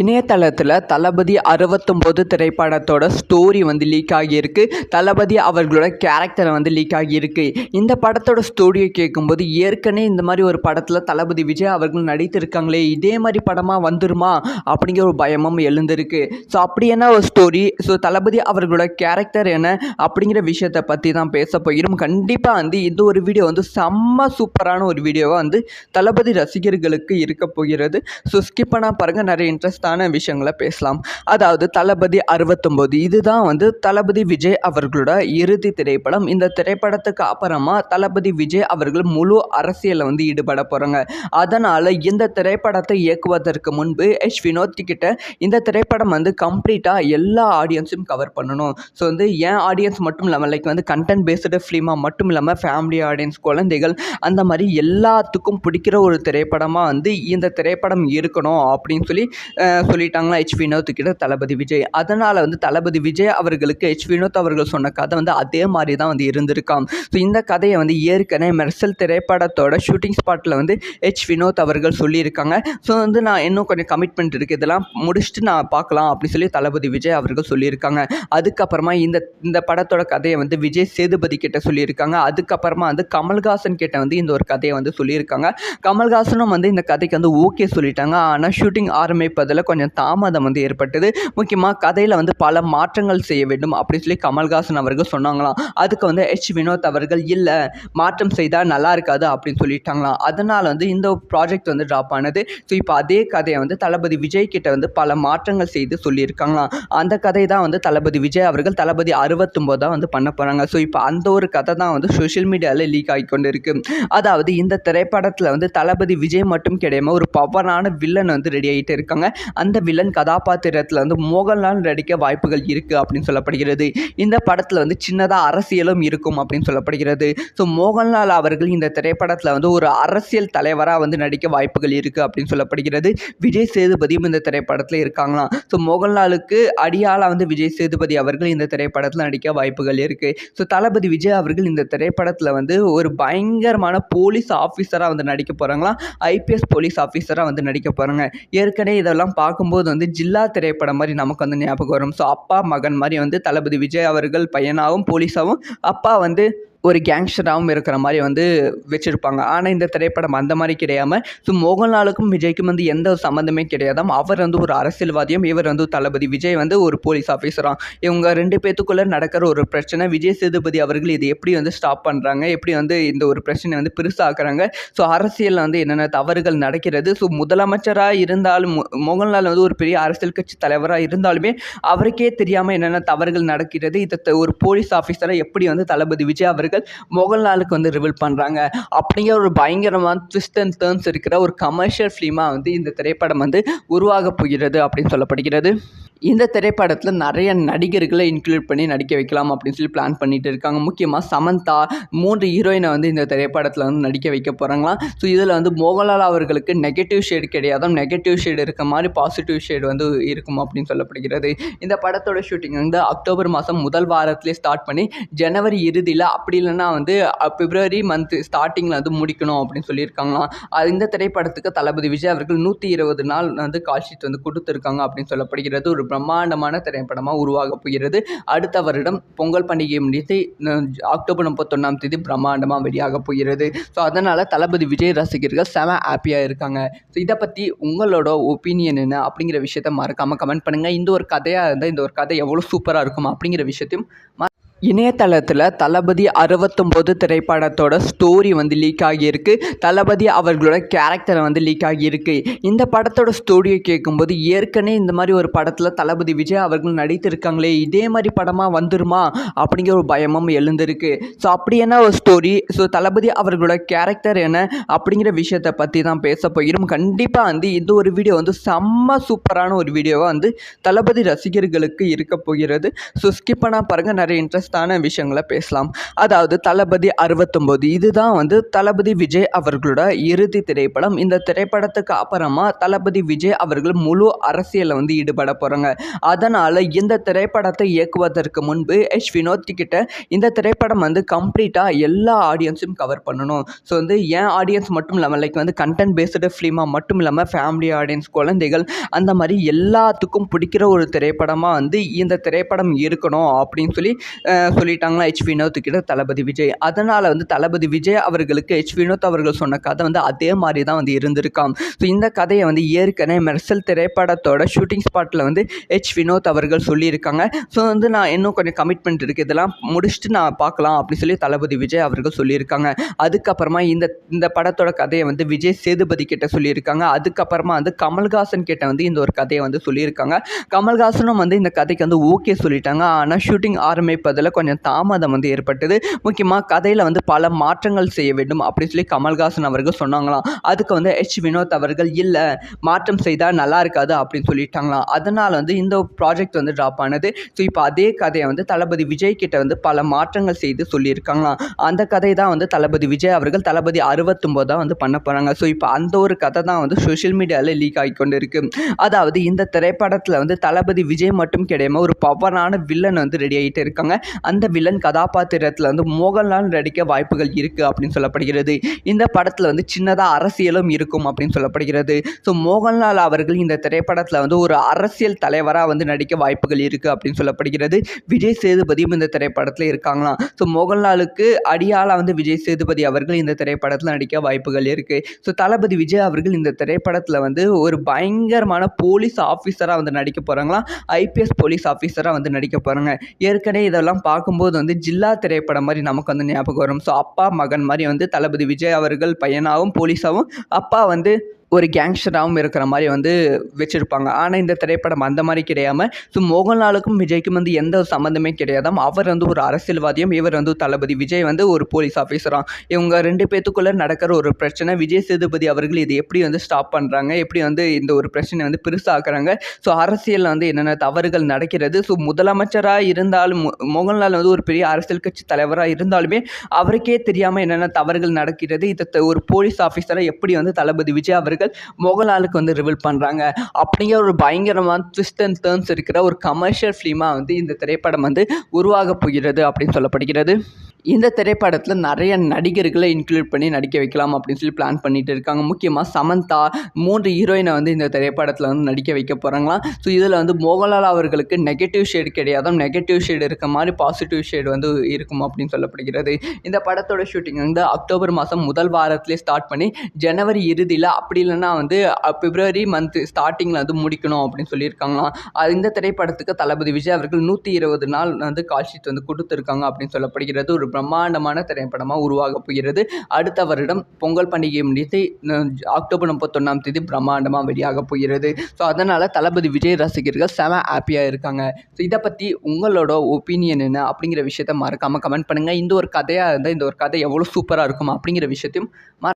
இணையதளத்தில் தளபதி அறுபத்தொம்போது திரைப்படத்தோட ஸ்டோரி வந்து லீக் ஆகியிருக்கு. தளபதி அவர்களோட கேரக்டர் வந்து லீக் ஆகியிருக்கு. இந்த படத்தோட ஸ்டோரியை கேட்கும்போது ஏற்கனவே இந்த மாதிரி ஒரு படத்தில் தளபதி விஜய் அவர்கள் நடித்திருக்காங்களே இதே மாதிரி படமாக வந்துருமா? அப்படிங்கிற ஒரு பயமும் எழுந்திருக்கு. ஸோ அப்படி என்ன ஒரு ஸ்டோரி ஸோ தளபதி அவர்களோட கேரக்டர் என்ன? அப்படிங்கிற விஷயத்தை பற்றி தான் பேச போயிடும் கண்டிப்பாக வந்து இந்த ஒரு வீடியோ வந்து செம்ம சூப்பரான ஒரு வீடியோவாக வந்து தளபதி ரசிகர்களுக்கு இருக்க போகிறது. ஸோ ஸ்கிப் பண்ணால் பாருங்கள் நிறைய இன்ட்ரெஸ்ட் இன்ட்ரெஸ்டான விஷயங்களை பேசலாம். அதாவது தளபதி அறுபத்தொம்போது. இதுதான் வந்து தளபதி விஜய் அவர்களோட இறுதி திரைப்படம். இந்த திரைப்படத்துக்கு அப்புறமா தளபதி விஜய் அவர்கள் முழு அரசியலில் வந்து ஈடுபட போகிறாங்க அதனால் இந்த திரைப்படத்தை இயக்குவதற்கு முன்பு எஸ் வினோத் கிட்ட இந்த திரைப்படம் வந்து கம்ப்ளீட்டாக எல்லா ஆடியன்ஸும் கவர் பண்ணணும். ஸோ வந்து ஏன் ஆடியன்ஸ் மட்டும் இல்லாமல் லைக் வந்து கண்டென்ட் பேஸ்டு ஃபிலிமாக மட்டும் இல்லாமல் ஃபேமிலி ஆடியன்ஸ் குழந்தைகள் அந்த மாதிரி எல்லாத்துக்கும் பிடிக்கிற ஒரு திரைப்படமாக வந்து இந்த திரைப்படம் இருக்கணும் அப்படின்னு சொல்லி சொல்லிட்டாங்களா ஹெச் வினோத் கிட்ட தளபதி விஜய். அதனால் வந்து தளபதி விஜய் அவர்களுக்கு ஹெச் வினோத் அவர்கள் சொன்ன கதை வந்து அதே மாதிரி தான் வந்து இருந்திருக்காம். ஸோ இந்த கதையை வந்து ஏற்கனவே மெர்சல் திரைப்படத்தோட ஷூட்டிங் ஸ்பாட்டில் வந்து ஹெச் வினோத் அவர்கள் சொல்லியிருக்காங்க. ஸோ வந்து நான் இன்னும் கொஞ்சம் கமிட்மெண்ட் இருக்குது இதெல்லாம் முடிச்சுட்டு நான் பார்க்கலாம் அப்படின்னு சொல்லி தளபதி விஜய் அவர்கள் சொல்லியிருக்காங்க. அதுக்கப்புறமா இந்த இந்த படத்தோட கதையை வந்து விஜய் சேதுபதி கிட்ட சொல்லியிருக்காங்க. அதுக்கப்புறமா வந்து கமல்ஹாசன் கிட்ட வந்து இந்த ஒரு கதையை வந்து சொல்லியிருக்காங்க. கமல்ஹாசனும் வந்து இந்த கதைக்கு வந்து ஓகே சொல்லிட்டாங்க. ஆனால் ஷூட்டிங் ஆரம்பிப்பதில் கொஞ்சம் தாமதம் வந்து ஏற்பட்டது. முக்கியமாக கதையில் வந்து பல மாற்றங்கள் செய்ய வேண்டும் அப்படின்னு சொல்லி கமல்ஹாசன் அவர்கள் சொன்னாங்களாம். அதுக்கு வந்து ஹெச் வினோத் அவர்கள் இல்லை மாற்றம் செய்தால் நல்லா இருக்காது அப்படின்னு சொல்லிட்டாங்களாம். அதனால் வந்து இந்த ப்ராஜெக்ட் வந்து ட்ராப் ஆனது. ஸோ இப்போ அதே கதையை வந்து தளபதி விஜய் கிட்ட வந்து பல மாற்றங்கள் செய்து சொல்லியிருக்காங்களாம். அந்த கதை தான் வந்து தளபதி விஜய் அவர்கள் தளபதி அறுபத்தொம்போது தான் வந்து பண்ண போகிறாங்க ஸோ இப்போ அந்த ஒரு கதை தான் வந்து சோஷியல் மீடியாவில் லீக் ஆகி கொண்டு இருக்கு அதாவது இந்த திரைப்படத்தில் வந்து தளபதி விஜய் மட்டும் கிடையாம ஒரு பவரான வில்லன் வந்து ரெடி ஆகிட்டு இருக்காங்க. அந்த வில்லன் கதாபாத்திரத்தில் வந்து மோகன்லால் நடிக்க வாய்ப்புகள் இருக்குது அப்படின்னு சொல்லப்படுகிறது. இந்த படத்தில் வந்து சின்னதாக அரசியலும் இருக்கும் அப்படின்னு சொல்லப்படுகிறது. ஸோ மோகன்லால் அவர்கள் இந்த திரைப்படத்தில் வந்து ஒரு அரசியல் தலைவராக வந்து நடிக்க வாய்ப்புகள் இருக்குது அப்படின்னு சொல்லப்படுகிறது. விஜய் சேதுபதியும் இந்த திரைப்படத்தில் இருக்காங்களாம். ஸோ மோகன்லாலுக்கு அடியாலாக வந்து விஜய் சேதுபதி அவர்கள் இந்த திரைப்படத்தில் நடிக்க வாய்ப்புகள் இருக்குது ஸோ தளபதி விஜய் அவர்கள் இந்த திரைப்படத்தில் வந்து ஒரு பயங்கரமான போலீஸ் ஆஃபீஸராக வந்து நடிக்க போகிறாங்களாம் ஐபிஎஸ் போலீஸ் ஆஃபீஸராக வந்து நடிக்க போகிறாங்க ஏற்கனவே இதெல்லாம் பார்க்கும்போது வந்து ஜில்லா திரைப்படம் மாதிரி நமக்கு வந்து ஞாபகம் வரும். ஸோ அப்பா மகன் மாதிரி வந்து தளபதி விஜய் அவர்கள் பையனாகவும் போலீஸாகவும் அப்பா வந்து ஒரு கேங்ஸ்டராகவும் இருக்கிற மாதிரி வந்து வச்சுருப்பாங்க. ஆனால் இந்த திரைப்படம் அந்த மாதிரி கிடையாமல் ஸோ மோகன்லாலுக்கும் விஜய்க்கும் வந்து எந்த ஒரு சம்மந்தமே கிடையாதாம் அவர் வந்து ஒரு அரசியல்வாதியும் இவர் வந்து தளபதி. விஜய் வந்து ஒரு போலீஸ் ஆஃபீஸராக இவங்க ரெண்டு பேத்துக்குள்ளே நடக்கிற ஒரு பிரச்சனை விஜய் சேதுபதி அவர்கள் இது எப்படி வந்து ஸ்டாப் பண்ணுறாங்க எப்படி வந்து இந்த ஒரு பிரச்சனை வந்து பெருசாக்குறாங்க? ஸோ அரசியலில் வந்து என்னென்ன தவறுகள் நடக்கிறது? ஸோ முதலமைச்சராக இருந்தாலும் மோகன்லால் வந்து ஒரு பெரிய அரசியல் கட்சி தலைவராக இருந்தாலுமே அவருக்கே தெரியாமல் என்னென்ன தவறுகள் நடக்கிறது? இதை த- ஒரு போலீஸ் ஆஃபீஸராக எப்படி வந்து தளபதி விஜய் அவர்கள் மோகன்லாலுக்கு வந்து ரிவீல் பண்ணுறாங்க அப்படிங்கிற ஒரு பயங்கரமான ட்விஸ்ட் அண்ட் டேர்ன்ஸ் இருக்கிற ஒரு கமர்ஷியல் ஃபிலிமாக வந்து இந்த திரைப்படம் வந்து உருவாக போகிறது அப்படின்னு சொல்லப்படுகிறது. இந்த திரைப்படத்தில் நிறைய நடிகர்களை இன்க்ளூட் பண்ணி நடிக்க வைக்கலாம் அப்படின்னு சொல்லி பிளான் பண்ணிட்டு இருக்காங்க. முக்கியமாக சமந்தா மூன்று ஹீரோயினை வந்து இந்த திரைப்படத்தில் வந்து நடிக்க வைக்க போகிறாங்களாம் ஸோ இதில் வந்து மோகன்லால் அவர்களுக்கு நெகட்டிவ் ஷேடு கிடையாது நெகட்டிவ் ஷேடு இருக்க மாதிரி பாசிட்டிவ் ஷேடு வந்து இருக்கும் அப்படின்னு சொல்லப்படுகிறது. இந்த படத்தோட ஷூட்டிங் வந்து அக்டோபர் மாதம் முதல் வாரத்திலே ஸ்டார்ட் பண்ணி ஜனவரி இறுதியில் அப்படி இல்லைன்னா வந்து பிப்ரவரி மந்த் ஸ்டார்டிங்கில் வந்து முடிக்கணும் அப்படின்னு சொல்லியிருக்காங்களாம் அது இந்த திரைப்படத்துக்கு தளபதி விஜய் அவர்கள் நூற்றி இருபது நாள் வந்து கால்ஷீட் வந்து கொடுத்துருக்காங்க அப்படின்னு சொல்லப்படுகிறது. ஒரு பிரம்மாண்டமான திரைப்படமாக உருவாக போகிறது. அடுத்த வருடம் பொங்கல் பண்டிகையை முடித்து அக்டோபர் முப்பத்தொன்னாம் தேதி பிரம்மாண்டமாக வெளியாக போகிறது. ஸோ அதனால் தளபதி விஜய் ரசிகர்கள் செம ஹாப்பியாக இருக்காங்க. ஸோ இதை பற்றி உங்களோட ஒப்பீனியன் என்ன? அப்படிங்கிற விஷயத்த மறக்காமல் கமெண்ட் பண்ணுங்கள் இந்த ஒரு கதையாக இருந்தால் இந்த ஒரு கதை எவ்வளோ சூப்பராக இருக்கும்? அப்படிங்கிற விஷயத்தையும் இணையதளத்தில் தளபதி அறுபத்தொம்போது திரைப்படத்தோட ஸ்டோரி வந்து லீக் ஆகியிருக்கு. தளபதி அவர்களோட கேரக்டர் வந்து லீக் ஆகியிருக்கு. இந்த படத்தோட ஸ்டோரியை கேட்கும்போது ஏற்கனவே இந்த மாதிரி ஒரு படத்தில் தளபதி விஜய் அவர்கள் நடித்திருக்காங்களே இதே மாதிரி படமாக வந்துருமா? அப்படிங்கிற ஒரு பயமும் எழுந்திருக்கு. ஸோ அப்படி என்ன ஒரு ஸ்டோரி ஸோ தளபதி அவர்களோட கேரக்டர் என்ன? அப்படிங்கிற விஷயத்தை பற்றி தான் பேச போயிடும் கண்டிப்பாக வந்து இந்த ஒரு வீடியோ வந்து செம்ம சூப்பரான ஒரு வீடியோவாக வந்து தளபதி ரசிகர்களுக்கு இருக்க போகிறது. ஸோ ஸ்கிப் பண்ணால் பாருங்கள் நிறைய இன்ட்ரெஸ்ட் இன்ட்ரெஸ்டான விஷயங்களை பேசலாம். அதாவது தளபதி அறுபத்தொம்போது. இதுதான் வந்து தளபதி விஜய் அவர்களோட இறுதி திரைப்படம். இந்த திரைப்படத்துக்கு அப்புறமா தளபதி விஜய் அவர்கள் முழு அரசியலில் வந்து ஈடுபட போகிறாங்க அதனால் இந்த திரைப்படத்தை இயக்குவதற்கு முன்பு எஸ் வினோத் கிட்ட இந்த திரைப்படம் வந்து கம்ப்ளீட்டாக எல்லா ஆடியன்ஸையும் கவர் பண்ணணும். ஸோ வந்து என் ஆடியன்ஸ் மட்டும் இல்லாமல் லைக் வந்து கண்டென்ட் பேஸ்டு ஃபிலிமாக மட்டும் இல்லாமல் ஃபேமிலி ஆடியன்ஸ் குழந்தைகள் அந்த மாதிரி எல்லாத்துக்கும் பிடிக்கிற ஒரு திரைப்படமாக வந்து இந்த திரைப்படம் இருக்கணும் அப்படின்னு சொல்லி சொல்லிட்டாங்களா? ஹெச் வினோத் கிட்ட தளபதி விஜய். அதனால் வந்து தளபதி விஜய் அவர்களுக்கு ஹெச் வினோத் அவர்கள் சொன்ன கதை வந்து அதே மாதிரி தான் வந்து இருந்திருக்காம். ஸோ இந்த கதையை வந்து ஏற்கனவே மெர்சல் திரைப்படத்தோட ஷூட்டிங் ஸ்பாட்டில் வந்து ஹெச் வினோத் அவர்கள் சொல்லியிருக்காங்க. ஸோ வந்து நான் இன்னும் கொஞ்சம் கமிட்மெண்ட் இருக்குது இதெல்லாம் முடிச்சுட்டு நான் பார்க்கலாம் அப்படின்னு சொல்லி தளபதி விஜய் அவர்கள் சொல்லியிருக்காங்க. அதுக்கப்புறமா இந்த இந்த படத்தோட கதையை வந்து விஜய் சேதுபதி கிட்ட சொல்லியிருக்காங்க. அதுக்கப்புறமா வந்து கமல்ஹாசன் கிட்ட வந்து இந்த ஒரு கதையை வந்து சொல்லியிருக்காங்க. கமல்ஹாசனும் வந்து இந்த கதைக்கு வந்து ஓகே சொல்லிட்டாங்க. ஆனால் ஷூட்டிங் ஆரம்பிப்பதில் கொஞ்சம் தாமதம் வந்து ஏற்பட்டது. முக்கியமாக கதையில் வந்து பல மாற்றங்கள் செய்ய வேண்டும் அப்படின்னு சொல்லி கமல்ஹாசன் அவர்கள் சொன்னாங்களாம். அதுக்கு வந்து ஹெச் வினோத் அவர்கள் இல்லை மாற்றம் செய்தால் நல்லா இருக்காது அப்படின்னு சொல்லிட்டாங்களாம். அதனால் வந்து இந்த ப்ராஜெக்ட் வந்து ட்ராப் ஆனது. ஸோ இப்போ அதே கதையை வந்து தளபதி விஜய் கிட்ட வந்து பல மாற்றங்கள் செய்து சொல்லியிருக்காங்களாம். அந்த கதை தான் வந்து தளபதி விஜய் அவர்கள் தளபதி அறுபத்தொம்போது தான் வந்து பண்ண போகிறாங்க ஸோ இப்போ அந்த ஒரு கதை தான் வந்து சோஷியல் மீடியாவில் லீக் ஆகி கொண்டு இருக்கு அதாவது இந்த திரைப்படத்தில் வந்து தளபதி விஜய் மட்டும் கிடையாம ஒரு பவரான வில்லன் வந்து ரெடி ஆகிட்டு இருக்காங்க. அந்த வில்லன் கதாபாத்திரத்தில் வந்து மோகன்லால் நடிக்க வாய்ப்புகள் இருக்குது அப்படின்னு சொல்லப்படுகிறது. இந்த படத்தில் வந்து சின்னதாக அரசியலும் இருக்கும் அப்படின்னு சொல்லப்படுகிறது. ஸோ மோகன்லால் அவர்கள் இந்த திரைப்படத்தில் வந்து ஒரு அரசியல் தலைவராக வந்து நடிக்க வாய்ப்புகள் இருக்குது அப்படின்னு சொல்லப்படுகிறது. விஜய் சேதுபதியும் இந்த திரைப்படத்தில் இருக்காங்களாம். ஸோ மோகன்லாலுக்கு அடியாளாக வந்து விஜய் சேதுபதி அவர்கள் இந்த திரைப்படத்தில் நடிக்க வாய்ப்புகள் இருக்குது ஸோ தளபதி விஜய் அவர்கள் இந்த திரைப்படத்தில் வந்து ஒரு பயங்கரமான போலீஸ் ஆஃபீஸராக வந்து நடிக்க போகிறாங்களாம் ஐபிஎஸ் போலீஸ் ஆஃபீஸராக வந்து நடிக்க போகிறாங்க ஏற்கனவே இதெல்லாம் பார்க்கும்போது வந்து ஜில்லா திரைப்படம் மாதிரி நமக்கு வந்து ஞாபகம் வரும். ஸோ அப்பா மகன் மாதிரி வந்து தளபதி விஜய் அவர்கள் பையனாகவும் போலீஸாகவும் அப்பா வந்து ஒரு கேங்ஸ்டராகவும் இருக்கிற மாதிரி வந்து வச்சுருப்பாங்க. ஆனால் இந்த திரைப்படம் அந்த மாதிரி கிடையாமல் ஸோ மோகன்லாலுக்கும் விஜய்க்கும் வந்து எந்த ஒரு சம்மந்தமே கிடையாதாம். அவர் வந்து ஒரு அரசியல்வாதியும் இவர் வந்து தளபதி விஜய் வந்து ஒரு போலீஸ் ஆஃபீஸராம் இவங்க ரெண்டு பேத்துக்குள்ளே நடக்கிற ஒரு பிரச்சனை விஜய் சேதுபதி அவர்கள் இது எப்படி வந்து ஸ்டாப் பண்ணுறாங்க எப்படி வந்து இந்த ஒரு பிரச்சனை வந்து பெருசாக்குறாங்க? ஸோ அரசியலில் வந்து என்னென்ன தவறுகள் நடக்கிறது? ஸோ முதலமைச்சராக இருந்தாலும் மோகன்லால் வந்து ஒரு பெரிய அரசியல் கட்சி தலைவராக இருந்தாலுமே அவருக்கே தெரியாமல் என்னென்ன தவறுகள் நடக்கிறது? இதை த- ஒரு போலீஸ் ஆஃபீஸராக எப்படி வந்து தளபதி விஜய் அவர்கள் மோகன்லாலுக்கு வந்து ரிவீல் பண்ணுறாங்க அப்படிங்கிற ஒரு பயங்கரமான ட்விஸ்ட் அண்ட் டேர்ன்ஸ் இருக்கிற ஒரு கமர்ஷியல் ஃபிலிமாக வந்து இந்த திரைப்படம் வந்து உருவாக போகிறது அப்படின்னு சொல்லப்படுகிறது. இந்த திரைப்படத்தில் நிறைய நடிகர்களை இன்க்ளூட் பண்ணி நடிக்க வைக்கலாம் அப்படின்னு சொல்லி பிளான் பண்ணிட்டு இருக்காங்க. முக்கியமாக சமந்தா மூன்று ஹீரோயினை வந்து இந்த திரைப்படத்தில் வந்து நடிக்க வைக்க போகிறாங்களாம் ஸோ இதில் வந்து மோகன்லால் அவர்களுக்கு நெகட்டிவ் ஷேடு கிடையாது நெகட்டிவ் ஷேடு இருக்க மாதிரி பாசிட்டிவ் ஷேடு வந்து இருக்கும் அப்படின்னு சொல்லப்படுகிறது. இந்த படத்தோட ஷூட்டிங் வந்து அக்டோபர் மாதம் முதல் வாரத்திலே ஸ்டார்ட் பண்ணி ஜனவரி இறுதியில் அப்படி இல்லைன்னா வந்து பிப்ரவரி மந்த் ஸ்டார்டிங்கில் வந்து முடிக்கணும் அப்படின்னு சொல்லியிருக்காங்களாம். அது இந்த திரைப்படத்துக்கு தளபதி விஜய் அவர்கள் நூற்றி இருபது நாள் வந்து கால்ஷீட் வந்து கொடுத்துருக்காங்க அப்படின்னு சொல்லப்படுகிறது. ஒரு பிரம்மாண்டமான திரைப்படமாக உருவாக போகிறது. அடுத்த வருடம் பொங்கல் பண்டிகை முடித்து அக்டோபர் முப்பத்தொன்னாம் தேதி பிரம்மாண்டமாக வெளியாக போகிறது. ஸோ அதனால் தளபதி விஜய் ரசிகர்கள் செம ஹாப்பியாக இருக்காங்க. ஸோ இதை பற்றி உங்களோட ஒப்பீனியன் என்ன அப்படிங்கிற விஷயத்த மறக்காமல் கமெண்ட் பண்ணுங்கள் இந்த ஒரு கதையாக இருந்தால் இந்த ஒரு கதை எவ்வளோ சூப்பராக இருக்கும் அப்படிங்கிற விஷயத்தையும் மற